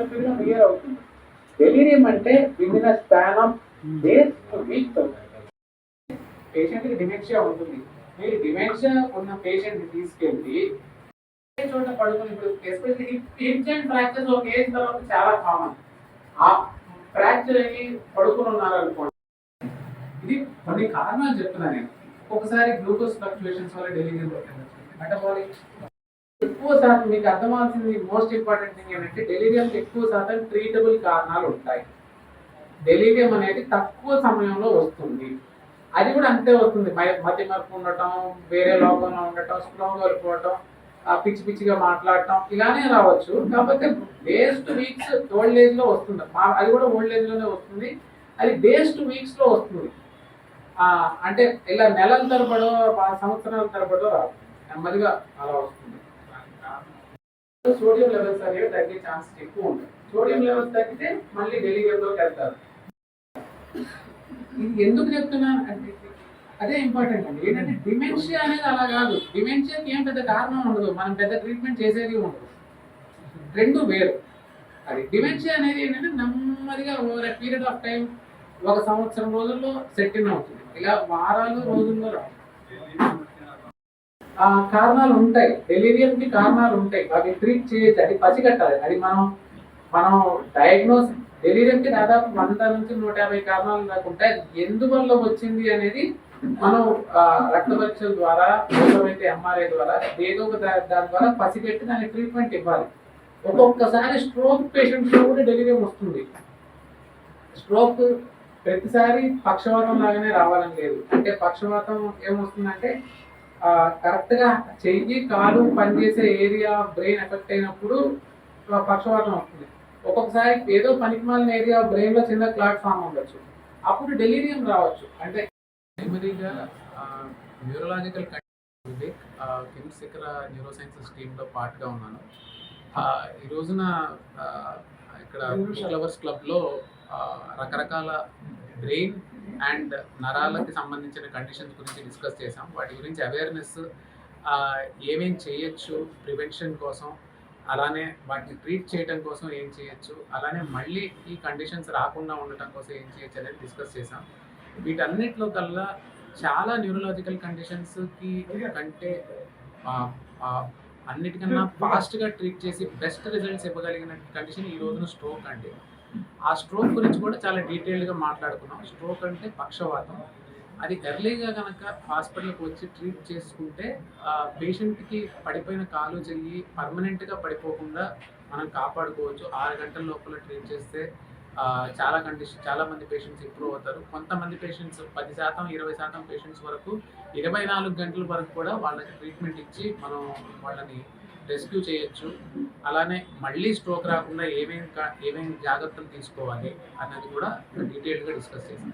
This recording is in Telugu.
స్పీడ్గా క్లియర్ అవుతుంది డెలీరియం అంటే within in span of days to weeks అవుతుంది పేషెంట్కి డిమెన్షియా ఉంటుంది. మీరు డిమెన్షియా ఉన్న పేషెంట్ని తీసుకెళ్ళి చోట పడుకుని ఇప్పుడు ఎస్పెషల్లీ హిప్ అండ్ ఫ్రాక్చర్స్ ఒక ఏజ్ తర్వాత చాలా కామన్ ఆ ఫ్రాక్చర్ అయ్యి పడుకుని ఉన్నారు అనుకోండి ఇది కొన్ని కారణాలు చెప్తున్నా నేను. ఒకసారి గ్లూకోజ్ ఫ్లక్చుయేషన్స్ వల్ల డెలివరీ మెటబాలిక్ ఎక్కువ శాతం మీకు అర్థమవుతుంది మోస్ట్ ఇంపార్టెంట్ థింగ్ ఏంటంటే డెలిరియం ఎక్కువ శాతం ట్రీటబుల్ కారణాలు ఉంటాయి. డెలిరియం అనేది తక్కువ సమయంలో వస్తుంది. అది కూడా అంతే వస్తుంది. మై- మతి మరపు ఉండటం వేరే లోకంలో ఉండటం స్లోగా వెళ్ళిపోవటం పిచ్చి పిచ్చిగా మాట్లాడటం ఇలానే రావచ్చు. కాకపోతే డేస్ టు వీక్స్ ఓల్డ్ ఏజ్లో వస్తుంది. అది కూడా ఓల్డ్ ఏజ్లోనే వస్తుంది. అది డేస్ టు వీక్స్లో వస్తుంది. అంటే ఇలా నెలల తరబడో సంవత్సరాల తరబడో రాదు. నెమ్మదిగా అలా వస్తుంది. సోడియం లెవెల్స్ అనేవి తగ్గే ఛాన్సెస్ ఎక్కువ ఉంటాయి సోడియం లెవెల్స్ తగ్గితే మళ్ళీ డెలివరీలోకి వెళ్తారు. ఇది ఎందుకు చెప్తున్నాను అంటే అదే ఇంపార్టెంట్ అండి. ఏంటంటే డిమెన్షియా అనేది అలా కాదు. డిమెన్షియాకి ఏం పెద్ద కారణం ఉండదు. మనం పెద్ద ట్రీట్మెంట్ చేసేది ఉండదు. రెండు వేరు. అది డిమెన్షియా అనేది ఏంటంటే నెమ్మదిగా ఓవర్ పీరియడ్ ఆఫ్ టైం ఒక సంవత్సరం రోజుల్లో సెట్ అవుతుంది. ఇలా వారాలు రోజుల్లో రాదు ఆ కారణాలు ఉంటాయి. డెలిరియం కారణాలు ఉంటాయి. అవి ట్రీట్ చేయొచ్చు. అది పసిగట్టాలి. అది మనం మనం డయాగ్నోస్ డెలిరియం దాదాపు వంద నుంచి నూట యాభై కారణాలు దాకా ఉంటాయి. ఎందువల్ల వచ్చింది అనేది మనం రక్త పరీక్షల ద్వారా అవసరమైతే ఎంఆర్ఐ ద్వారా ఏదో ఒక దాని ద్వారా పసిగట్టి దానికి ట్రీట్మెంట్ ఇవ్వాలి. ఒక్కొక్కసారి స్ట్రోక్ పేషెంట్స్లో కూడా డెలిరియం వస్తుంది. స్ట్రోక్ ప్రతిసారి పక్షవాతం లాగానే రావాలని లేదు. అంటే పక్షవాతం ఏమొస్తుందంటే ఆ, కరెక్ట్గా చెయ్యి కాలు పనిచేసే ఏరియా బ్రెయిన్ ఎఫెక్ట్ అయినప్పుడు పక్షవాతం వస్తుంది. ఒక్కొక్కసారి ఏదో పనికిమాలిన ఏరియా బ్రెయిన్లో చిన్న క్లాట్ ఫామ్ ఉండొచ్చు. అప్పుడు డెలీరియం రావచ్చు. అంటే ప్రైమరీగా న్యూరలాజికల్ వివేక్ కిమ్స్ ఇక్కడ న్యూరో సైన్సెస్ టీంలో పార్ట్గా ఉన్నాను. ఈ రోజున ఇక్కడ ఫ్లవర్స్ క్లబ్లో రకరకాల బ్రెయిన్ అండ్ నరాలకి సంబంధించిన కండిషన్స్ గురించి డిస్కస్ చేసాం వాటి గురించి అవేర్నెస్ ఏమేం చేయొచ్చు ప్రివెన్షన్ కోసం అలానే వాటిని ట్రీట్ చేయడం కోసం ఏం చేయొచ్చు అలానే మళ్ళీ ఈ కండిషన్స్ రాకుండా ఉండటం కోసం ఏం చేయొచ్చు అనేది డిస్కస్ చేసాం వీటన్నిటిలో కల్లా చాలా న్యూరలాజికల్ కండిషన్స్కి కంటే అన్నిటికన్నా ఫాస్ట్గా ట్రీట్ చేసి బెస్ట్ రిజల్ట్స్ ఇవ్వగలిగిన కండిషన్ ఈ రోజున స్ట్రోక్ అండి. ఆ స్ట్రోక్ గురించి కూడా చాలా డీటెయిల్గా మాట్లాడుకున్నాం. స్ట్రోక్ అంటే పక్షవాతం. అది ఎర్లీగా కనుక హాస్పిటల్కి వచ్చి ట్రీట్ చేసుకుంటే ఆ పేషెంట్కి పడిపోయిన కాలు చెయ్యి పర్మనెంట్గా పడిపోకుండా మనం కాపాడుకోవచ్చు. ఆరు గంటల లోపల ట్రీట్ చేస్తే చాలా కండిషన్ చాలా మంది పేషెంట్స్ ఇంప్రూవ్ అవుతారు. కొంతమంది పేషెంట్స్ పది శాతం ఇరవై శాతం పేషెంట్స్ వరకు ఇరవై నాలుగు గంటల వరకు కూడా వాళ్ళకి ట్రీట్మెంట్ ఇచ్చి మనం వాళ్ళని రెస్క్యూ చేయొచ్చు. అలానే మళ్ళీ స్ట్రోక్ రాకుండా ఏమేమి కా- ఏమేమి జాగ్రత్తలు తీసుకోవాలి అన్నది కూడా డీటెయిల్గా డిస్కస్ చేస్తాం.